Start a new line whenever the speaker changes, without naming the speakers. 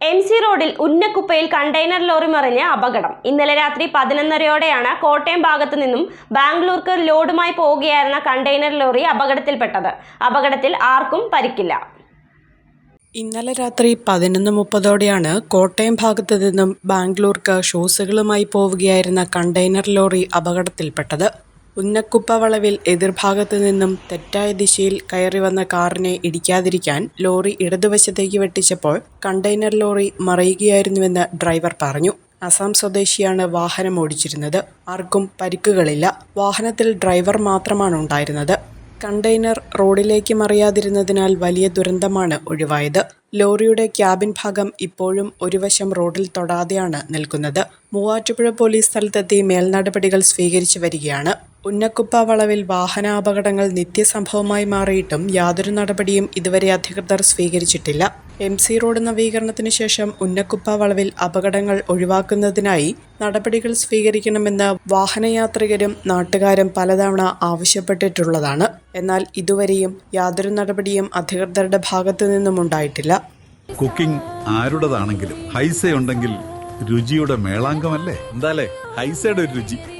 M C റോഡിൽ ഉന്നക്കുപ്പയിൽ container lorry മറിഞ്ഞ് അപകടം. ഇന്നലെ രാത്രി പതിനൊന്നരയോടെയാണ് കോട്ടയം ഭാഗത്തു നിന്നും ബാംഗ്ലൂർക്ക് ലോഡുമായി പോവുകയായിരുന്ന കണ്ടെയ്നർ ലോറി അപകടത്തിൽപ്പെട്ടത്. അപകടത്തിൽ ആർക്കും പരിക്കില്ല.
ഇന്നലെ രാത്രി പതിനൊന്ന് മുപ്പതോടെയാണ് കോട്ടയം ഭാഗത്തു നിന്നും ബാംഗ്ലൂർക്ക് ഷൂസുകളുമായി പോവുകയായിരുന്ന കണ്ടെയ്നർ ലോറി അപകടത്തിൽപ്പെട്ടത്. ഉന്നക്കുപ്പ വളവിൽ എതിർഭാഗത്തു നിന്നും തെറ്റായ ദിശയിൽ കയറി വന്ന കാറിനെ ഇടിക്കാതിരിക്കാൻ ലോറി ഇടതുവശത്തേക്ക് വെട്ടിച്ചപ്പോൾ കണ്ടെയ്നർ ലോറി മറിയുകയായിരുന്നുവെന്ന് ഡ്രൈവർ പറഞ്ഞു. അസം സ്വദേശിയാണ് വാഹനം ഓടിച്ചിരുന്നത്. ആർക്കും പരിക്കുകളില്ല. വാഹനത്തിൽ ഡ്രൈവർ മാത്രമാണ് ഉണ്ടായിരുന്നത്. കണ്ടെയ്നർ റോഡിലേക്ക് മറിയാതിരുന്നതിനാൽ വലിയ ദുരന്തമാണ് ഒഴിവായത്. ലോറിയുടെ ക്യാബിൻ ഭാഗം ഇപ്പോഴും ഒരു വശം റോഡിൽ തൊടാതെയാണ് നിൽക്കുന്നത്. മൂവാറ്റുപുഴ പോലീസ് സ്ഥലത്തെത്തി മേൽനടപടികൾ സ്വീകരിച്ചു വരികയാണ്. ഉന്നക്കുപ്പ വളവിൽ വാഹനാപകടങ്ങൾ നിത്യസംഭവമായി മാറിയിട്ടും യാതൊരു നടപടിയും ഇതുവരെ അധികൃതർ സ്വീകരിച്ചിട്ടില്ല. എം സി റോഡ് നവീകരണത്തിന് ശേഷം ഉന്നക്കുപ്പ വളവിൽ അപകടങ്ങൾ ഒഴിവാക്കുന്നതിനായി നടപടികൾ സ്വീകരിക്കണമെന്ന് വാഹനയാത്രികരും നാട്ടുകാരും പലതവണ ആവശ്യപ്പെട്ടിട്ടുള്ളതാണ്. എന്നാൽ ഇതുവരെയും യാതൊരു നടപടിയും അധികൃതരുടെ ഭാഗത്തു നിന്നും ഉണ്ടായിട്ടില്ല.
കുക്കിംഗ് ആരുടേതാണെങ്കിലും ഹൈസ ഉണ്ടെങ്കിൽ രുചിയുടെ മേളാങ്കമല്ലേ? എന്താലേ? ഹൈസയുടെ ഒരു രുചി.